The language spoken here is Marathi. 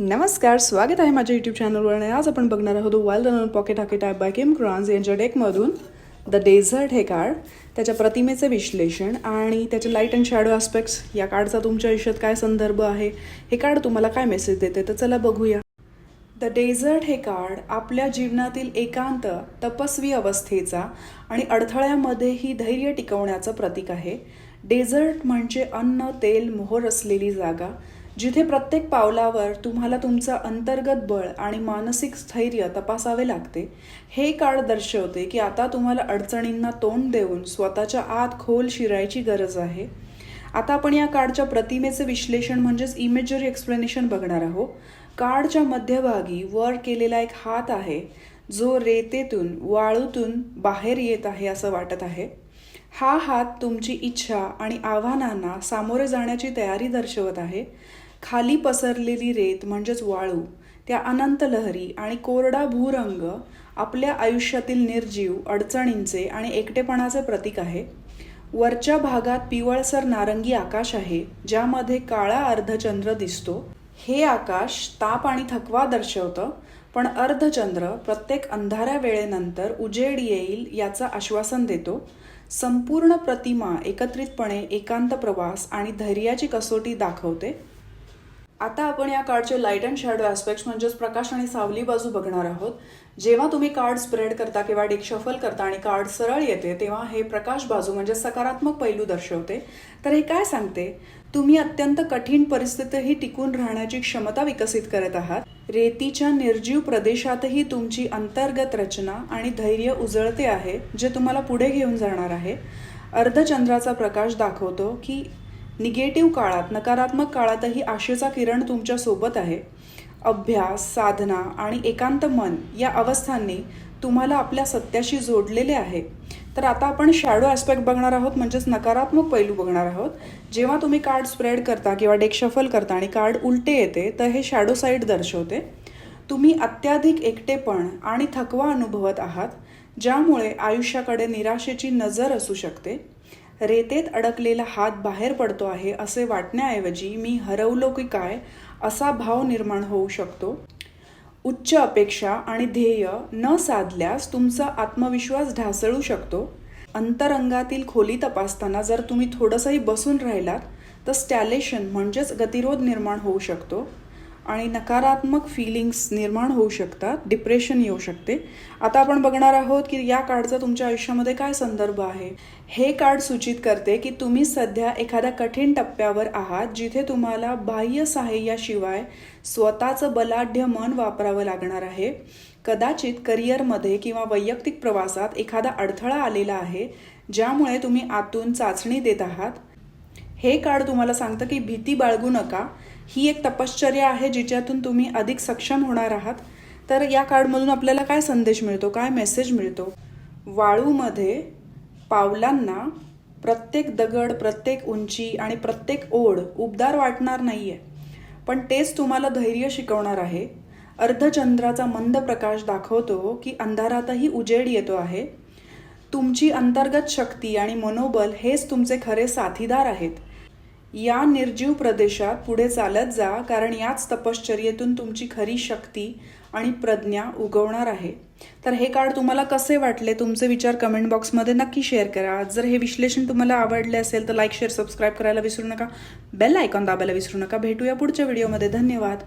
नमस्कार स्वागत आहे माझ्या यूट्यूब चॅनलवर आणि आज आपण बघणार आहोत wild run pocket hake type by Kim Krons यांच्या डेकमधून द डेझर्ट हे कार्ड त्याच्या प्रतिमेचे विश्लेषण आणि त्याचे लाइट अँड शॅडो आस्पेक्ट्स या कार्डचा तुमच्या आयुष्यात काय संदर्भ आहे हे कार्ड तुम्हाला काय मेसेज देते तर चला बघूया. द डेझर्ट हे कार्ड आपल्या जीवनातील एकांत तपस्वी अवस्थेचा आणि अडथळ्यामध्येही धैर्य टिकवण्याचं प्रतीक आहे. डेझर्ट म्हणजे अन्न तेल मोहर असलेली जागा. जिथे प्रत्येक पावलावर तुम्हाला तुमचं अंतर्गत बळ आणि मानसिक स्थैर्य तपासावे लागते हे कार्ड दर्शवते की आता तुम्हाला अडचणींना तोंड देऊन स्वतःच्या आत खोल शिरायची गरज आहे. आता आपण या कार्डच्या प्रतिमेचे विश्लेषण म्हणजेच इमेजरी एक्सप्लेनेशन बघणार आहोत. कार्डच्या मध्यभागी वर केलेला एक हात आहे जो रेतेतून वाळूतून बाहेर येत आहे असं वाटत आहे. हा हात तुमची इच्छा आणि आव्हानांना सामोरे जाण्याची तयारी दर्शवत आहे. खाली पसरलेली रेत म्हणजेच वाळू त्या अनंत लहरी आणि कोरडा भूरंग आपल्या आयुष्यातील निर्जीव अडचणींचे आणि एकटेपणाचे प्रतीक आहे. वरच्या भागात पिवळसर नारंगी आकाश आहे ज्यामध्ये काळा अर्धचंद्र दिसतो. हे आकाश ताप आणि थकवा दर्शवतं पण अर्धचंद्र प्रत्येक अंधाऱ्या वेळेनंतर उजेड येईल याचं आश्वासन देतो. संपूर्ण प्रतिमा एकत्रितपणे एकांत प्रवास आणि धैर्याची कसोटी दाखवते. आता आपण या कार्डचे लाइट अँड शॅडो ॲस्पेक्ट्स म्हणजेच प्रकाश आणि सावली बाजू बघणार आहोत. जेव्हा तुम्ही कार्ड स्प्रेड करता किंवा डिक शफल करता आणि कार्ड सरळ येते तेव्हा हे प्रकाश बाजू म्हणजे सकारात्मक पैलू दर्शवते. तर हे काय सांगते? तुम्ही अत्यंत कठीण परिस्थितीतही टिकून राहण्याची क्षमता विकसित करत आहात. रेतीच्या निर्जीव प्रदेशातही तुमची अंतर्गत रचना आणि धैर्य उजळते आहे जे तुम्हाला पुढे घेऊन जाणार आहे. अर्धचंद्राचा प्रकाश दाखवतो की निगेटिव्ह काळात नकारात्मक काळातही आशेचा किरण तुमच्यासोबत आहे. अभ्यास साधना आणि एकांत मन या अवस्थांनी तुम्हाला आपल्या सत्याशी जोडलेले आहे. तर आता आपण शॅडो ॲस्पेक्ट बघणार आहोत म्हणजेच नकारात्मक पैलू बघणार आहोत. जेव्हा तुम्ही कार्ड स्प्रेड करता किंवा डेक शफल करता आणि कार्ड उलटे येते तर हे शॅडो साईड दर्शवते. तुम्ही अत्याधिक एकटेपण आणि थकवा अनुभवत आहात ज्यामुळे आयुष्याकडे निराशेची नजर असू शकते. रेतेत अडकलेला हात बाहेर पडतो आहे असे वाटण्याऐवजी मी हरवलो की काय असा भाव निर्माण होऊ शकतो? उच्च अपेक्षा आणि ध्येय न साधल्यास तुमचा आत्मविश्वास ढासळू शकतो. अंतरंगातील खोली तपासताना जर तुम्ही थोडंसंही बसून राहिलात तर स्टॅलेशन म्हणजेच गतिरोध निर्माण होऊ शकतो. आणि नकारात्मक फिलिंग्स निर्माण होऊ शकतात डिप्रेशन येऊ शकते. आता आपण बघणार आहोत की या कार्डचा तुमच्या आयुष्यामध्ये काय संदर्भ आहे. हे कार्ड सूचित करते की तुम्ही सध्या एखाद्या कठीण टप्प्यावर आहात जिथे तुम्हाला बाह्य सहाय्याशिवाय स्वतःचं बलाढ्य मन वापरावं लागणार आहे. कदाचित करिअरमध्ये किंवा वैयक्तिक प्रवासात एखादा अडथळा आलेला आहे ज्यामुळे तुम्ही आतून चाचणी देत आहात. हे कार्ड तुम्हाला सांगतं की भीती बाळगू नका. ही एक तपश्चर्या आहे जिच्यातून तुम्ही अधिक सक्षम होणार आहात. तर या कार्डमधून आपल्याला काय संदेश मिळतो काय मेसेज मिळतो? वाळूमध्ये पावलांना प्रत्येक दगड प्रत्येक उंची आणि प्रत्येक ओढ उबदार वाटणार नाही आहे पण तेच तुम्हाला धैर्य शिकवणार आहे. अर्धचंद्राचा मंद प्रकाश दाखवतो की अंधारातही उजेड येतो आहे. तुमची अंतर्गत शक्ती आणि मनोबल हेच तुमचे खरे साथीदार आहेत. या निर्जीव प्रदेशात पुढे चालत जा कारण याच तपश्चर्येतून तुमची खरी शक्ती आणि प्रज्ञा उगवणार आहे. तर हे कार्ड तुम्हाला कसे वाटले? तुमचे विचार कमेंट बॉक्समध्ये नक्की शेअर करा. जर हे विश्लेषण तुम्हाला आवडले असेल तर लाईक शेअर सबस्क्राईब करायला विसरू नका. बेल आयकॉन दाबायला विसरू नका. भेटूया पुढच्या व्हिडिओमध्ये धन्यवाद.